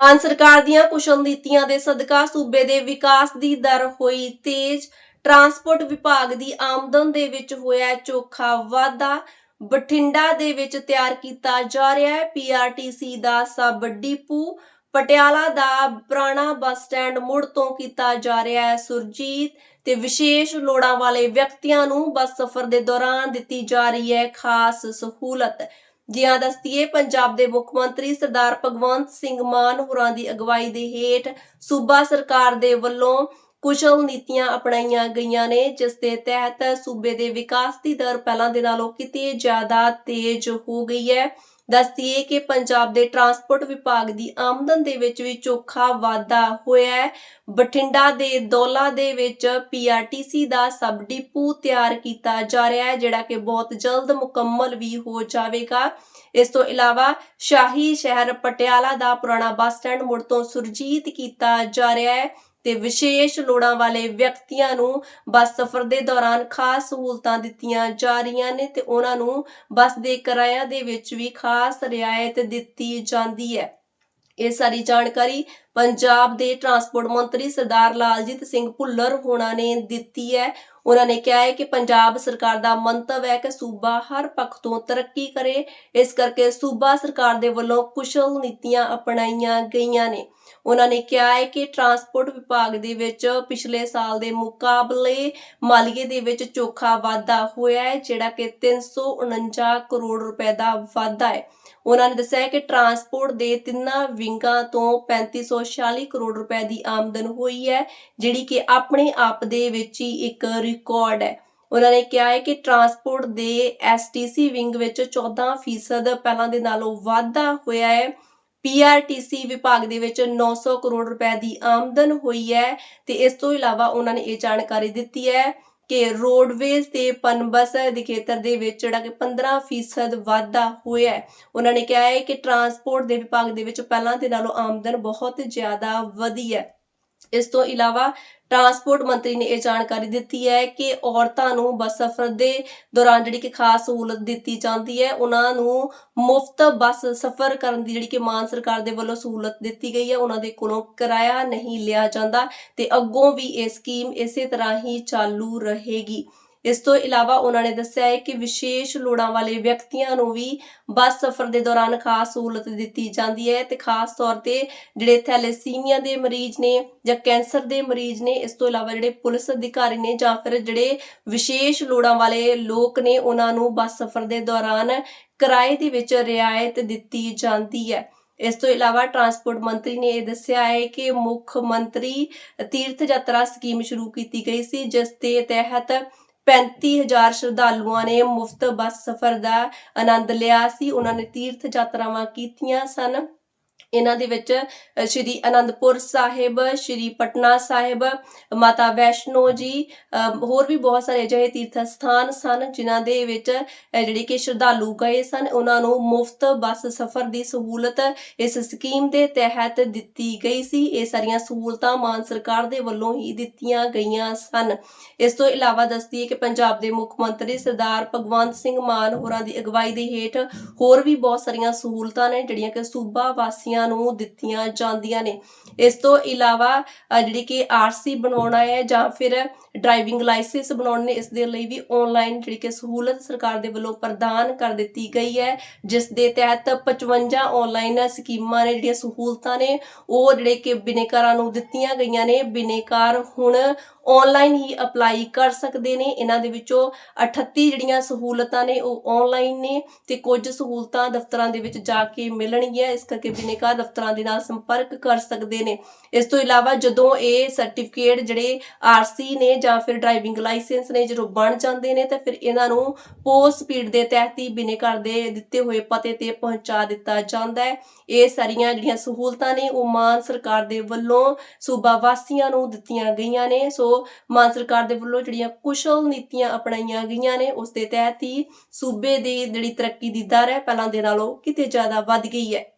ਮਾਨ ਸਰਕਾਰ ਦੀਆਂ ਕੁਸ਼ਲ ਨੀਤੀਆਂ ਦੇ ਸਦਕਾ ਸੂਬੇ ਦੇ ਵਿਕਾਸ ਦੀ ਦਰ ਹੋਈ ਤੇਜ਼। ਟਰਾਂਸਪੋਰਟ ਵਿਭਾਗ ਦੀ ਆਮਦਨ ਦੇ ਵਿੱਚ ਹੋਇਆ ਚੋਖਾ ਵਾਧਾ। ਬਠਿੰਡਾ ਦੇ ਵਿੱਚ ਤਿਆਰ ਕੀਤਾ ਜਾ ਰਿਹਾ ਹੈ। ਪੀਆਰਟੀਸੀ ਦਾ ਸਬ ਡਿਪੂ। ਪਟਿਆਲਾ ਦਾ ਪੁਰਾਣਾ ਬੱਸ ਸਟੈਂਡ ਮੁੜ ਤੋਂ ਕੀਤਾ ਜਾ ਰਿਹਾ ਹੈ ਸੁਰਜੀਤ ਤੇ ਵਿਸ਼ੇਸ਼ ਲੋੜਾਂ ਵਾਲੇ ਵਿਅਕਤੀਆਂ ਨੂੰ ਬੱਸ ਸਫ਼ਰ ਦੇ ਦੌਰਾਨ ਦਿੱਤੀ ਜਾ ਰਹੀ ਹੈ ਖਾਸ ਸਹੂਲਤ। ਜਿਹਾਂ ਦਸਤੀਏ ਪੰਜਾਬ ਦੇ ਮੁੱਖ ਮੰਤਰੀ ਸਰਦਾਰ ਭਗਵੰਤ ਸਿੰਘ ਮਾਨ ਹੋਰਾਂ ਦੀ ਅਗਵਾਈ ਦੇ ਹੇਠ ਸੂਬਾ ਸਰਕਾਰ ਦੇ ਵੱਲੋਂ ਕੁਸ਼ਲ ਨੀਤੀਆਂ ਅਪਣਾਈਆਂ ਗਈਆਂ ਨੇ, ਜਿਸ ਦੇ ਤਹਿਤ ਸੂਬੇ ਦੇ ਵਿਕਾਸ ਦੀ ਦਰ ਪਹਿਲਾਂ ਦੇ ਨਾਲੋਂ ਕਿਤੇ ਜ਼ਿਆਦਾ ਤੇਜ਼ ਹੋ ਗਈ ਹੈ। ਦੱਸਦੀਏ ਕਿ ਪੰਜਾਬ ਦੇ ਟਰਾਂਸਪੋਰਟ ਵਿਭਾਗ ਦੀ ਆਮਦਨ ਦੇ ਵਿੱਚ ਵੀ ਚੋਖਾ ਵਾਧਾ ਹੋਇਆ ਹੈ। ਬਠਿੰਡਾ ਦੇ ਦੌਲਾ ਦੇ ਵਿੱਚ ਪੀਆਰਟੀਸੀ ਦਾ ਸਬ ਡਿਪੂ ਤਿਆਰ ਕੀਤਾ ਜਾ ਰਿਹਾ ਹੈ, ਜਿਹੜਾ ਕਿ ਬਹੁਤ ਜਲਦ ਮੁਕੰਮਲ ਵੀ ਹੋ ਜਾਵੇਗਾ। ਇਸ ਤੋਂ ਇਲਾਵਾ ਸ਼ਾਹੀ ਸ਼ਹਿਰ ਪਟਿਆਲਾ ਦਾ ਪੁਰਾਣਾ ਬੱਸ ਸਟੈਂਡ ਮੁੜ ਤੋਂ ਸੁਰਜੀਤ ਕੀਤਾ ਜਾ ਰਿਹਾ ਹੈ। ਤੇ ਵਿਸ਼ੇਸ਼ ਲੋੜਾਂ ਵਾਲੇ ਵਿਅਕਤੀਆਂ ਨੂੰ ਬੱਸ ਸਫ਼ਰ ਦੇ ਦੌਰਾਨ ਖਾਸ ਸਹੂਲਤਾਂ ਦਿੱਤੀਆਂ ਜਾ ਰਹੀਆਂ ਨੇ ਤੇ ਉਹਨਾਂ ਨੂੰ ਬੱਸ ਦੇ ਕਿਰਾਇਆਂ ਦੇ ਵਿੱਚ ਵੀ ਖਾਸ ਰਿਆਇਤ ਦਿੱਤੀ ਜਾਂਦੀ ਹੈ। ਇਹ ਸਾਰੀ ਜਾਣਕਾਰੀ ਪੰਜਾਬ ਦੇ ਟਰਾਂਸਪੋਰਟ ਮੰਤਰੀ ਸਰਦਾਰ ਲਾਲਜੀਤ ਸਿੰਘ ਭੁੱਲਰ ਹੋਣਾ ਨੇ ਦਿੱਤੀ ਹੈ। ਉਹਨਾਂ ਨੇ ਕਿਹਾ ਹੈ ਕਿ ਪੰਜਾਬ ਸਰਕਾਰ ਦਾ ਮੰਤਵ ਹੈ ਕਿ ਸੂਬਾ ਹਰ ਪੱਖ ਤੋਂ ਤਰੱਕੀ ਕਰੇ। ਇਸ ਕਰਕੇ ਸੂਬਾ ਸਰਕਾਰ ਦੇ ਵੱਲੋਂ ਕੁਸ਼ਲ ਨੀਤੀਆਂ ਅਪਣਾਈਆਂ ਗਈਆਂ ਨੇ। ਉਹਨਾਂ ਨੇ ਕਿਹਾ ਹੈ ਕਿ ਟਰਾਂਸਪੋਰਟ ਵਿਭਾਗ ਦੇ ਵਿੱਚ ਪਿਛਲੇ ਸਾਲ ਦੇ ਮੁਕਾਬਲੇ ਮਾਲੀਏ ਦੇ ਵਿੱਚ ਚੋਖਾ ਵਾਧਾ ਹੋਇਆ ਹੈ, ਜਿਹੜਾ ਕਿ 349 ਕਰੋੜ ਰੁਪਏ ਦਾ ਵਾਧਾ ਹੈ। ਉਹਨਾਂ ਨੇ ਦੱਸਿਆ ਹੈ ਕਿ ਟਰਾਂਸਪੋਰਟ ਦੇ ਤਿੰਨਾਂ ਵਿੰਗਾਂ ਤੋਂ 3546 ਕਰੋੜ ਰੁਪਏ ਦੀ ਆਮਦਨ ਹੋਈ ਹੈ, ਜਿਹੜੀ ਕਿ ਆਪਣੇ ਆਪ ਦੇ ਵਿੱਚ ਹੀ ਇੱਕ ਰਿਕਾਰਡ ਹੈ। ਉਹਨਾਂ ਨੇ ਕਿਹਾ ਹੈ ਕਿ ਟਰਾਂਸਪੋਰਟ ਦੇ ਐਸਟੀਸੀ ਵਿੰਗ ਵਿੱਚ 14% ਪਹਿਲਾਂ ਦੇ ਨਾਲੋਂ ਵਾਧਾ ਹੋਇਆ ਹੈ। ਪੀਆਰਟੀਸੀ ਵਿਭਾਗ ਦੇ ਵਿੱਚ 900 ਕਰੋੜ ਰੁਪਏ ਦੀ ਆਮਦਨ ਹੋਈ ਹੈ ਤੇ ਇਸ ਤੋਂ ਇਲਾਵਾ ਉਹਨਾਂ ਨੇ ਇਹ ਜਾਣਕਾਰੀ ਦਿੱਤੀ ਹੈ ਕਿ ਰੋਡਵੇਜ਼ ਤੇ ਪਨਬਸ ਦੇ ਖੇਤਰ ਦੇ ਵਿੱਚ ਜਿਹੜਾ ਕਿ 15% ਵਾਧਾ ਹੋਇਆ ਹੈ। ਉਹਨਾਂ ਨੇ ਕਿਹਾ ਹੈ ਕਿ ਟਰਾਂਸਪੋਰਟ ਦੇ ਵਿਭਾਗ ਦੇ ਵਿੱਚ ਪਹਿਲਾਂ ਦੇ ਨਾਲੋਂ ਆਮਦਨ ਬਹੁਤ ਜ਼ਿਆਦਾ ਵਧੀ ਹੈ। ਇਸ ਤੋਂ ਇਲਾਵਾ ਟਰਾਂਸਪੋਰਟ ਮੰਤਰੀ ਨੇ ਇਹ ਜਾਣਕਾਰੀ ਦਿੱਤੀ ਹੈ ਕਿ ਔਰਤਾਂ ਨੂੰ ਬੱਸ ਸਫ਼ਰ ਦੇ ਦੌਰਾਨ ਜਿਹੜੀ ਕਿ ਖਾਸ ਸਹੂਲਤ ਦਿੱਤੀ ਜਾਂਦੀ ਹੈ, ਉਹਨਾਂ ਨੂੰ ਮੁਫਤ ਬੱਸ ਸਫ਼ਰ ਕਰਨ ਦੀ ਜਿਹੜੀ ਕਿ ਮਾਨ ਸਰਕਾਰ ਦੇ ਵੱਲੋਂ ਸਹੂਲਤ ਦਿੱਤੀ ਗਈ ਹੈ, ਉਹਨਾਂ ਦੇ ਕੋਲੋਂ ਕਿਰਾਇਆ ਨਹੀਂ ਲਿਆ ਜਾਂਦਾ ਤੇ ਅੱਗੋਂ ਵੀ ਇਹ ਸਕੀਮ ਇਸੇ ਤਰ੍ਹਾਂ ਹੀ ਚਾਲੂ ਰਹੇਗੀ। ਇਸ ਤੋਂ ਇਲਾਵਾ ਉਹਨਾਂ ਨੇ ਦੱਸਿਆ ਹੈ ਕਿ ਵਿਸ਼ੇਸ਼ ਲੋੜਾਂ ਵਾਲੇ ਵਿਅਕਤੀਆਂ ਨੂੰ ਵੀ ਬੱਸ ਸਫ਼ਰ ਦੇ ਦੌਰਾਨ ਖਾਸ ਸਹੂਲਤ ਦਿੱਤੀ ਜਾਂਦੀ ਹੈ ਤੇ ਖਾਸ ਤੌਰ ਤੇ ਜਿਹੜੇ ਥੈਲੇਸੀਮੀਆ ਦੇ ਮਰੀਜ਼ ਨੇ ਜਾਂ ਕੈਂਸਰ ਦੇ ਮਰੀਜ਼ ਨੇ, ਇਸ ਤੋਂ ਇਲਾਵਾ ਜਿਹੜੇ ਪੁਲਿਸ ਅਧਿਕਾਰੀ ਨੇ ਜਾਂ ਫਿਰ ਜਿਹੜੇ ਵਿਸ਼ੇਸ਼ ਲੋੜਾਂ ਵਾਲੇ ਲੋਕ ਨੇ, ਉਹਨਾਂ ਨੂੰ ਬੱਸ ਸਫ਼ਰ ਦੇ ਦੌਰਾਨ ਕਿਰਾਏ ਦੇ ਵਿੱਚ ਰਿਆਇਤ ਦਿੱਤੀ ਜਾਂਦੀ ਹੈ। ਇਸ ਤੋਂ ਇਲਾਵਾ ਟਰਾਂਸਪੋਰਟ ਮੰਤਰੀ ਨੇ ਇਹ ਦੱਸਿਆ ਹੈ ਕਿ ਮੁੱਖ ਮੰਤਰੀ ਤੀਰਥ ਯਾਤਰਾ ਸਕੀਮ ਸ਼ੁਰੂ ਕੀਤੀ ਗਈ ਸੀ, ਜਿਸ ਦੇ ਤਹਿਤ 35000 ਸ਼ਰਧਾਲੂਆਂ ਨੇ ਮੁਫਤ ਬੱਸ ਸਫ਼ਰ ਦਾ ਆਨੰਦ ਲਿਆ ਸੀ। ਉਹਨਾਂ ਨੇ ਤੀਰਥ ਯਾਤਰਾਵਾਂ ਕੀਤੀਆਂ ਸਨ। ਇਹਨਾਂ ਦੇ ਵਿੱਚ ਸ਼੍ਰੀ ਅਨੰਦਪੁਰ ਸਾਹਿਬ, ਸ਼੍ਰੀ ਪਟਨਾ ਸਾਹਿਬ, ਮਾਤਾ ਵੈਸ਼ਨੋ ਜੀ ਹੋਰ ਵੀ ਬਹੁਤ ਸਾਰੇ ਅਜਿਹੇ ਤੀਰਥ ਸਥਾਨ ਸਨ ਜਿਨ੍ਹਾਂ ਦੇ ਵਿੱਚ ਜਿਹੜੇ ਕਿ ਸ਼ਰਧਾਲੂ ਗਏ ਸਨ। ਉਹਨਾਂ ਨੂੰ ਮੁਫਤ ਬੱਸ ਸਫ਼ਰ ਦੀ ਸਹੂਲਤ ਇਸ ਸਕੀਮ ਦੇ ਤਹਿਤ ਦਿੱਤੀ ਗਈ ਸੀ। ਇਹ ਸਾਰੀਆਂ ਸਹੂਲਤਾਂ ਮਾਨ ਸਰਕਾਰ ਦੇ ਵੱਲੋਂ ਹੀ ਦਿੱਤੀਆਂ ਗਈਆਂ ਸਨ। ਇਸ ਤੋਂ ਇਲਾਵਾ ਦੱਸਦੀ ਹੈ ਕਿ ਪੰਜਾਬ ਦੇ ਮੁੱਖ ਮੰਤਰੀ ਸਰਦਾਰ ਭਗਵੰਤ ਸਿੰਘ ਮਾਨ ਹੋਰਾਂ ਦੀ ਅਗਵਾਈ ਦੇ ਹੇਠ ਹੋਰ ਵੀ ਬਹੁਤ ਸਾਰੀਆਂ ਸਹੂਲਤਾਂ ਨੇ, ਜਿਹੜੀਆਂ ਕਿ ਸੂਬਾ ਵਾਸੀਆਂ ਨੂੰ ਦਿੱਤੀਆਂ ਜਾਂਦੀਆਂ ਨੇ। ਇਸ ਤੋਂ ਇਲਾਵਾ ਜਿਹੜੀ ਕਿ ਆਰਸੀ ਬਣਾਉਣਾ ਹੈ ਜਾਂ ਫਿਰ ਡਰਾਈਵਿੰਗ ਲਾਇਸੈਂਸ ਬਣਾਉਣ ਇਸ ਦੇ ਲਈ ਵੀ ਆਨਲਾਈਨ ਜਿਹੜੀ ਕਿ ਸਹੂਲਤ ਸਰਕਾਰ ਦੇ ਵੱਲੋਂ ਪ੍ਰਦਾਨ ਕਰ ਦਿੱਤੀ ਗਈ ਹੈ। ਜਿਸ ਦੇ ਤਹਿਤ 55 ਆਨਲਾਈਨ ਸਕੀਮਾਂ ਨੇ, ਜਿਹੜੀਆਂ ਸਹੂਲਤਾਂ ਨੇ, ਉਹ ਜਿਹੜੇ ਕਿ ਬਿਨੇਕਾਰਾਂ ਨੂੰ ਦਿੱਤੀਆਂ ਗਈਆਂ ਨੇ। ਬਿਨੇਕਾਰ ਹੁਣ ਆਨਲਾਈਨ ਹੀ ਅਪਲਾਈ ਕਰ ਸਕਦੇ ਨੇ। ਇਹਨਾਂ ਦੇ ਵਿੱਚੋਂ 38 ਜਿਹੜੀਆਂ ਸਹੂਲਤਾਂ ਨੇ, ਉਹ ਆਨਲਾਈਨ ਨੇ ਤੇ ਕੁਝ ਸਹੂਲਤਾਂ ਦਫ਼ਤਰਾਂ ਦੇ ਵਿੱਚ ਜਾ ਕੇ ਮਿਲਣਗੀਆਂ। ਇਸ ਕਰਕੇ ਬਿਨੇਕਾ ਦਫ਼ਤਰਾਂ ਦੇ ਨਾਲ ਸੰਪਰਕ ਕਰ ਸਕਦੇ ਨੇ। ਇਸ ਤੋਂ ਇਲਾਵਾ ਜਦੋਂ ਇਹ ਸਰਟੀਫਿਕੇਟ ਜਿਹੜੇ ਆਰਸੀ ਨੇ ਜਾਂ ਫਿਰ ਡਰਾਈਵਿੰਗ ਲਾਇਸੈਂਸ ਨੇ, ਜਦੋਂ ਬਣ ਜਾਂਦੇ ਨੇ, ਤਾਂ ਫਿਰ ਇਹਨਾਂ ਨੂੰ ਪੋਸਟ ਸਪੀਡ ਦੇ ਤਹਿਤ ਹੀ ਬਿਨੇਕਾਰ ਦੇ ਦਿੱਤੇ ਹੋਏ ਪਤੇ ਤੇ ਪਹੁੰਚਾ ਦਿੱਤਾ ਜਾਂਦਾ ਹੈ। ਇਹ ਸਾਰੀਆਂ ਜਿਹੜੀਆਂ ਸਹੂਲਤਾਂ ਨੇ, ਉਹ ਮਾਨ ਸਰਕਾਰ ਦੇ ਵੱਲੋਂ ਸੂਬਾ ਵਾਸੀਆਂ ਨੂੰ ਦਿੱਤੀਆਂ ਗਈਆਂ ਨੇ। ਸੋ ਮਾਨ ਸਰਕਾਰ ਦੇ ਵੱਲੋਂ ਜਿਹੜੀਆਂ ਕੁਸ਼ਲ ਨੀਤੀਆਂ ਅਪਣਾਈਆਂ ਗਈਆਂ ਨੇ ਉਸ ਦੇ ਤਹਿਤ ਹੀ ਸੂਬੇ ਦੀ ਜਿਹੜੀ ਤਰੱਕੀ ਦੀ ਦਰ ਹੈ, ਪਹਿਲਾਂ ਦੇ ਨਾਲੋਂ ਕਿਤੇ ਜ਼ਿਆਦਾ ਵੱਧ ਗਈ ਹੈ।